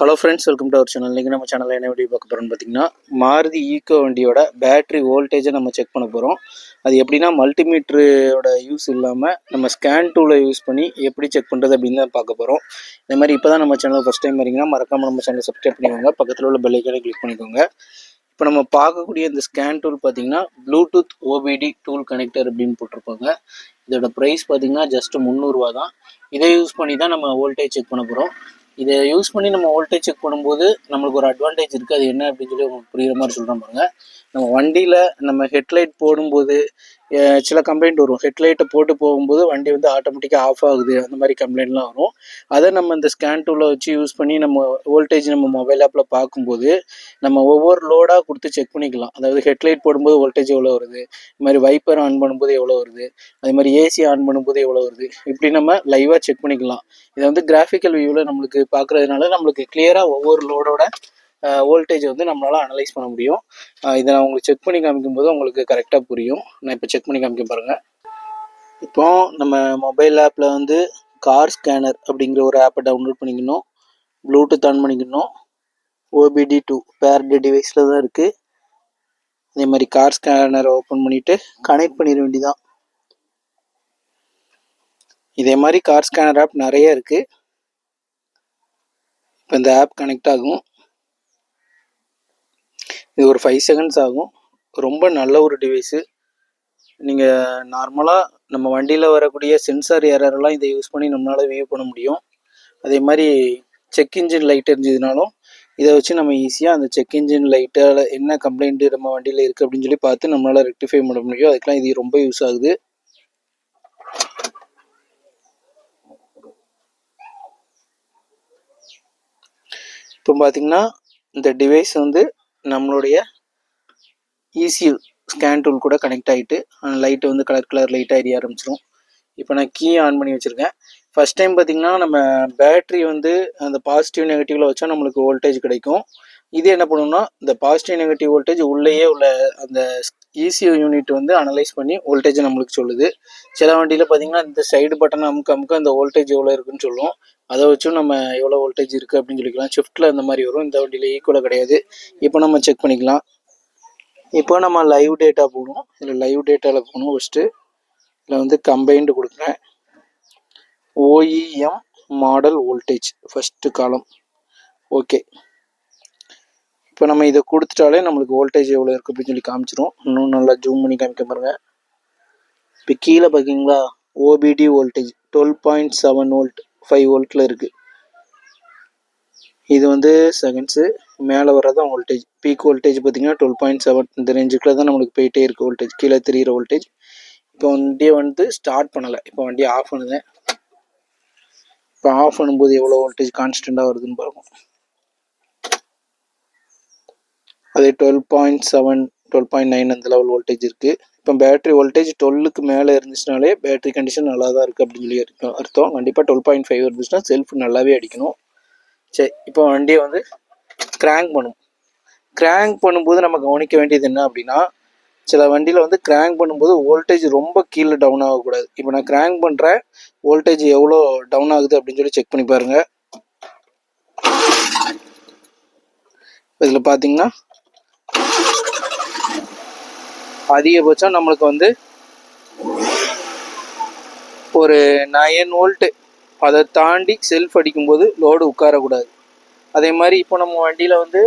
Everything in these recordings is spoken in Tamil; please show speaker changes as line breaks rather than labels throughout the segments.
Hello friends welcome to our channel இன்றைக்கி நம்ம சேனலில் என்ன வீடியோ பார்க்க போகிறோம்னு பார்த்தீங்கன்னா மாருதி ஈக்கோ வண்டியோட பேட்ரி வோல்டேஜை நம்ம செக் பண்ண போகிறோம் அது எப்படின்னா மல்டிமீட்டரோட யூஸ் இல்லாமல் நம்ம ஸ்கேன் டூலை யூஸ் பண்ணி எப்படி செக் பண்ணுறது அப்படின்னு தான் பார்க்க போகிறோம் இந்த மாதிரி இப்போ தான் நம்ம சேனல் ஃபஸ்ட் டைம் வரீங்கன்னா மறக்காமல் நம்ம சேனலை சப்ஸ்கிரைப் பண்ணிக்கோங்க. பக்கத்தில் உள்ள பெல்லைக்கான கிளிக் பண்ணிக்கோங்க. இப்போ நம்ம பார்க்கக்கூடிய இந்த ஸ்கேன் டூல் பார்த்தீங்கன்னா ப்ளூடூத் ஓபிடி டூல் கனெக்டர் அப்படின்னு போட்டிருப்பாங்க. இதோட ப்ரைஸ் பார்த்தீங்கன்னா ஜஸ்ட் முந்நூறுரூவா தான் இதை யூஸ் பண்ணி தான் நம்ம வோல்டேஜ் செக் பண்ண போகிறோம் இதை யூஸ் பண்ணி நம்ம வோல்டேஜ் செக் பண்ணும்போது நம்மளுக்கு ஒரு அட்வான்டேஜ் இருக்குது அது என்ன அப்படின்னு சொல்லி உங்களுக்கு புரிகிற மாதிரி சொல்கிறேன் பாருங்கள் நம்ம வண்டியில் நம்ம ஹெட்லைட் போடும்போது சில கம்ப்ளைண்ட் வரும். ஹெட்லைட்டை போட்டு போகும்போது வண்டி வந்து ஆட்டோமேட்டிக்காக ஆஃப் ஆகுது. அந்த மாதிரி கம்ப்ளைண்ட்லாம் வரும். அதை நம்ம இந்த ஸ்கேன் டூலை வச்சு யூஸ் பண்ணி நம்ம வோல்டேஜ் நம்ம மொபைல் ஆப்பில் பார்க்கும்போது நம்ம ஒவ்வொரு லோடாக கொடுத்து செக் பண்ணிக்கலாம். அதாவது ஹெட்லைட் போடும்போது வோல்டேஜ் எவ்வளோ வருது? இது மாதிரி வைப்பர் ஆன் பண்ணும்போது எவ்வளோ வருது? அதே மாதிரி ஏசி ஆன் பண்ணும்போது எவ்வளோ வருது? இப்படி நம்ம லைவாக செக் பண்ணிக்கலாம். இதை வந்து கிராஃபிக்கல் வியூவில் நம்மளுக்கு பார்க்குறதுனால நம்மளுக்கு கிளியராக ஒவ்வொரு லோடோட வோல்டேஜ் வந்து நம்மளால் அனலைஸ் பண்ண முடியும். இதை நான் உங்களுக்கு செக் பண்ணி காமிக்கும் போது உங்களுக்கு கரெக்டாக புரியும். நான் இப்போ செக் பண்ணி காமிக்க பாருங்க. இப்போ நம்ம மொபைல் ஆப்பில் வந்து கார் ஸ்கேனர் அப்படிங்கிற ஒரு ஆப்பை டவுன்லோட் பண்ணிக்கணும். ப்ளூடூத் ஆன் பண்ணிக்கணும். ஓபிடி டூ பேர்டு டிவைஸில் தான் இருக்குது அதே மாதிரி கார் ஸ்கேனரை ஓப்பன் பண்ணிவிட்டு கனெக்ட் பண்ணிட வேண்டிதான் இதே மாதிரி கார் ஸ்கேனர் ஆப் நிறைய இருக்குது இப்போ இந்த ஆப் கனெக்ட் ஆகும். இது ஒரு ஃபைவ் செகண்ட்ஸ் ஆகும். ரொம்ப நல்ல ஒரு டிவைஸு நீங்கள் நார்மலாக நம்ம வண்டியில் வரக்கூடிய சென்சார் எரர்லாம் இதை யூஸ் பண்ணி நம்மளால் வேவ் பண்ண முடியும். அதே மாதிரி செக் இன்ஜின் லைட் இருந்ததுனாலும் இதை வச்சு நம்ம ஈஸியாக அந்த செக் இன்ஜின் லைட்டால் என்ன கம்ப்ளைண்ட்டு நம்ம வண்டியில் இருக்குது அப்படின்னு சொல்லி பார்த்து நம்மளால் ரெக்டிஃபை பண்ண முடியும். அதுக்கெலாம் இது ரொம்ப யூஸ் ஆகுது. இப்போ பார்த்தீங்கன்னா இந்த டிவைஸ் வந்து நம்மளுடைய இசியூ ஸ்கேன் டூல் கூட கனெக்ட் ஆகிட்டு லைட் வந்து கலர் கலர் லைட்டாக எரிய ஆரம்பிச்சிடும் இப்போ நான் கீ ஆன் பண்ணி வச்சுருக்கேன். ஃபஸ்ட் டைம் பார்த்திங்கன்னா நம்ம பேட்ரி வந்து அந்த பாசிட்டிவ் நெகட்டிவில் வச்சா நம்மளுக்கு வோல்டேஜ் கிடைக்கும். இது என்ன பண்ணுவோம்னா இந்த பாசிட்டிவ் நெகட்டிவ் வோல்டேஜ் உள்ளேயே உள்ள அந்த ECU யூனிட் வந்து அனலைஸ் பண்ணி வோல்டேஜ் நம்மளுக்கு சொல்லுது. சில வண்டியில் பார்த்தீங்கன்னா இந்த சைடு பட்டன் அமுக்க அமுக்க அந்த வோல்டேஜ் எவ்வளோ இருக்குன்னு சொல்லுவோம் அதை வச்சும் நம்ம எவ்வளோ வோல்டேஜ் இருக்குது அப்படின்னு சொல்லிக்கலாம். ஷிஃப்ட்டில் அந்த மாதிரி வரும். இந்த வண்டியில் ஈக்குவலாக கிடையாது. இப்போ நம்ம செக் பண்ணிக்கலாம். இப்போ நம்ம லைவ் டேட்டா போகணும் இதில் லைவ் டேட்டாவில் போகணும் ஃபஸ்ட்டு இதில் வந்து கம்பைன்டு கொடுக்குறேன். OEM model voltage first column okay இப்போ நம்ம இதை கொடுத்துட்டாலே நம்மளுக்கு வோல்டேஜ் எவ்வளோ இருக்குது அப்படின்னு சொல்லி காமிச்சிரும். இன்னும் நல்லா ஜூம் பண்ணி காமிக்க பாருங்கள் இப்போ கீழே பார்த்தீங்களா OBD voltage twelve point seven volt five வோல்ட்டில் இருக்குது இது வந்து செகண்ட்ஸு மேலே வர்றதான் வோல்டேஜ் பீக் வோல்டேஜ் பார்த்தீங்கன்னா டுவெல் பாயிண்ட் செவன் இந்த ரேஞ்சுக்குள்ளே தான் நம்மளுக்கு போயிட்டே இருக்குது வோல்டேஜ் கீழே தெரிகிற வோல்டேஜ் இப்போ வண்டியை வந்து ஸ்டார்ட் பண்ணலை. இப்போ வண்டியை ஆஃப் பண்ணுதேன். இப்போ ஆஃப் பண்ணும்போது எவ்வளோ வோல்டேஜ் கான்ஸ்டண்ட்டாக வருதுன்னு பார்ப்போம் அதே twelve point seven twelve point nine அந்த லெவல் வோல்டேஜ் இருக்குது இப்போ பேட்டரி வோல்டேஜ் டுவெல்லுக்கு மேலே இருந்துச்சுனாலே பேட்டரி கண்டிஷன் நல்லா தான் இருக்குது அப்படின்னு சொல்லி அர்த்தம் கண்டிப்பாக டுவெல் பாயிண்ட் ஃபைவ் இருந்துச்சுன்னா செல்ஃப் நல்லாவே அடிக்கணும். சரி இப்போ வண்டியை வந்து கிராங்க் பண்ணும். கிராங்க் பண்ணும்போது நம்ம கவனிக்க வேண்டியது என்ன அப்படின்னா சில வண்டியில் வந்து கிராங்க் பண்ணும்போது வோல்டேஜ் ரொம்ப கீழே டவுன் ஆகக்கூடாது. இப்போ நான் கிராங்க் பண்ணுறேன் வோல்டேஜ் எவ்வளோ டவுன் ஆகுது அப்படின்னு சொல்லி செக் பண்ணி பாருங்கள் இதில் பார்த்தீங்கன்னா அதிகபட்சம் நம்மளுக்கு வந்து ஒரு நயன் வோல்ட்டு அதை தாண்டி செல்ஃப் அடிக்கும்போது லோடு உட்காரக்கூடாது. அதே மாதிரி இப்போ நம்ம வண்டியில் வந்து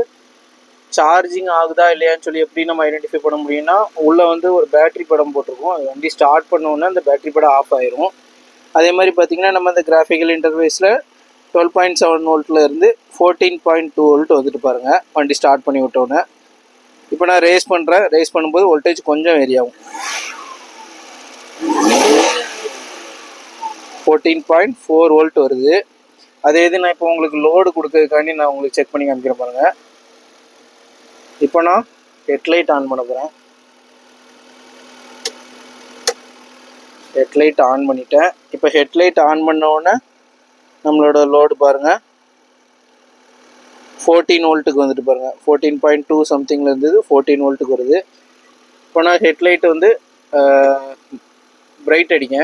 சார்ஜிங் ஆகுதா இல்லையான்னு சொல்லி எப்படி நம்ம ஐடென்டிஃபை பண்ண முடியும்னா உள்ளே வந்து ஒரு பேட்டரி படம் போட்டிருக்கோம். அது வண்டி ஸ்டார்ட் பண்ணோன்னே அந்த பேட்டரி படம் ஆஃப் ஆயிரும். அதே மாதிரி பார்த்தீங்கன்னா நம்ம அந்த கிராஃபிக்கல் இன்டர்வேஸில் டுவெல் பாயிண்ட் செவன் வோல்ட்டில் இருந்து ஃபோர்டீன் பாயிண்ட் டூ வோல்ட் வந்துட்டு பாருங்கள் வண்டி ஸ்டார்ட் பண்ணி விட்டோன்னே இப்போ நான் ரேஸ் பண்ணுறேன் ரேஸ் பண்ணும்போது வோல்டேஜ் கொஞ்சம் ஏரியாகும் ஆகும். ஃபோர்டீன் பாயிண்ட் ஃபோர் வோல்ட் வருது. அதே இது நான் இப்போ உங்களுக்கு லோடு கொடுக்கறதுக்காண்டி நான் உங்களுக்கு செக் பண்ணி காமிக்கிறேன் பாருங்க. இப்போ நான் ஹெட்லைட் ஆன் பண்ண போகிறேன் ஹெட்லைட் ஆன் பண்ணிட்டேன். இப்போ ஹெட்லைட் ஆன் பண்ண உடனே நம்மளோட லோடு பாருங்கள் ஃபோர்டீன் வோல்ட்டுக்கு வந்துட்டு பாருங்கள் ஃபோர்டீன் பாயிண்ட் டூ சம்திங்கில் இருந்தது ஃபோர்டீன் வோல்ட்டுக்கு வருது. இப்போ நான் ஹெட்லைட் வந்து பிரைட் அடிங்க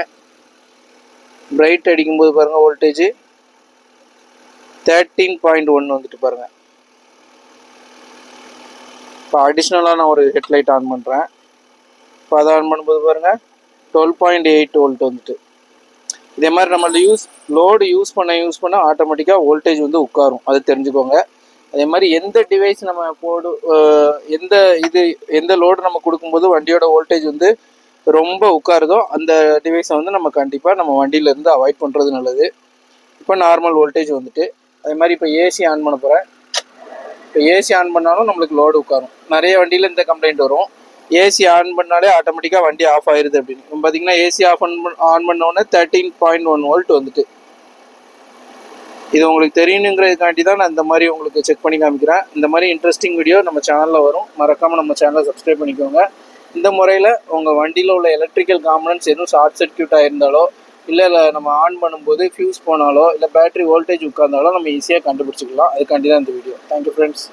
பிரைட் அடிக்கும்போது பாருங்கள் வோல்டேஜ் தேர்ட்டீன் பாயிண்ட் ஒன் வந்துட்டு பாருங்கள் இப்போ அடிஷ்னலாக நான் ஒரு ஹெட்லைட் ஆன் பண்ணுறேன் இப்போ அதை ஆன் பண்ணும்போது பாருங்கள் டுவெல் பாயிண்ட் எயிட் வோல்ட் வந்துட்டு. இதே மாதிரி நம்மளோட யூஸ் லோடு யூஸ் பண்ண யூஸ் பண்ண ஆட்டோமேட்டிக்காக வோல்டேஜ் வந்து உட்காரும். அது தெரிஞ்சுக்கோங்க. அதே மாதிரி எந்த டிவைஸ் நம்ம போடு எந்த இது எந்த லோடு நம்ம கொடுக்கும்போது வண்டியோட வோல்டேஜ் வந்து ரொம்ப உட்காருதோ அந்த டிவைஸை வந்து நம்ம கண்டிப்பாக நம்ம வண்டியிலேருந்து அவாய்ட் பண்ணுறது நல்லது. இப்போ நார்மல் வோல்டேஜ் வந்துட்டு அதே மாதிரி இப்போ ஏசி ஆன் பண்ண போகிறேன் இப்போ ஏசி ஆன் பண்ணாலும் நம்மளுக்கு லோடு உட்காரும். நிறைய வண்டியில் இந்த கம்ப்ளைண்ட் வரும். ஏசி ஆன் பண்ணாலே ஆட்டோமேட்டிக்காக வண்டி ஆஃப் ஆயிடுது அப்படின்னு. இப்போ பார்த்தீங்கன்னா ஏசி ஆஃப் ஆன் ஆன் பண்ண உடனே தேர்ட்டீன் பாயிண்ட் ஒன் வோல்ட் வந்துட்டு. இது உங்களுக்கு தெரியணுங்கிறதுக்காண்டி தான் நான் இந்த மாதிரி உங்களுக்கு செக் பண்ணி காமிக்கிறேன். இந்த மாதிரி இன்ட்ரெஸ்டிங் வீடியோ நம்ம சேனலில் வரும். மறக்காமல் நம்ம சேனலை சப்ஸ்கிரைப் பண்ணிக்கோங்க. இந்த முறையில் உங்கள் வண்டியில் உள்ள எலக்ட்ரிக்கல் காம்பனன்ட்ஸ் எதுவும் ஷார்ட் சர்க்யூட் ஆயிருந்தாலோ இல்லை இல்லை நம்ம ஆன் பண்ணும்போது ஃபியூஸ் போனாலோ இல்லை பேட்டரி வோல்டேஜ் உட்கார்ந்தாலோ நம்ம ஈஸியாக கண்டுபிடிச்சிக்கலாம். அதுக்காண்டி தான் இந்த வீடியோ தேங்க்யூ ஃப்ரெண்ட்ஸ்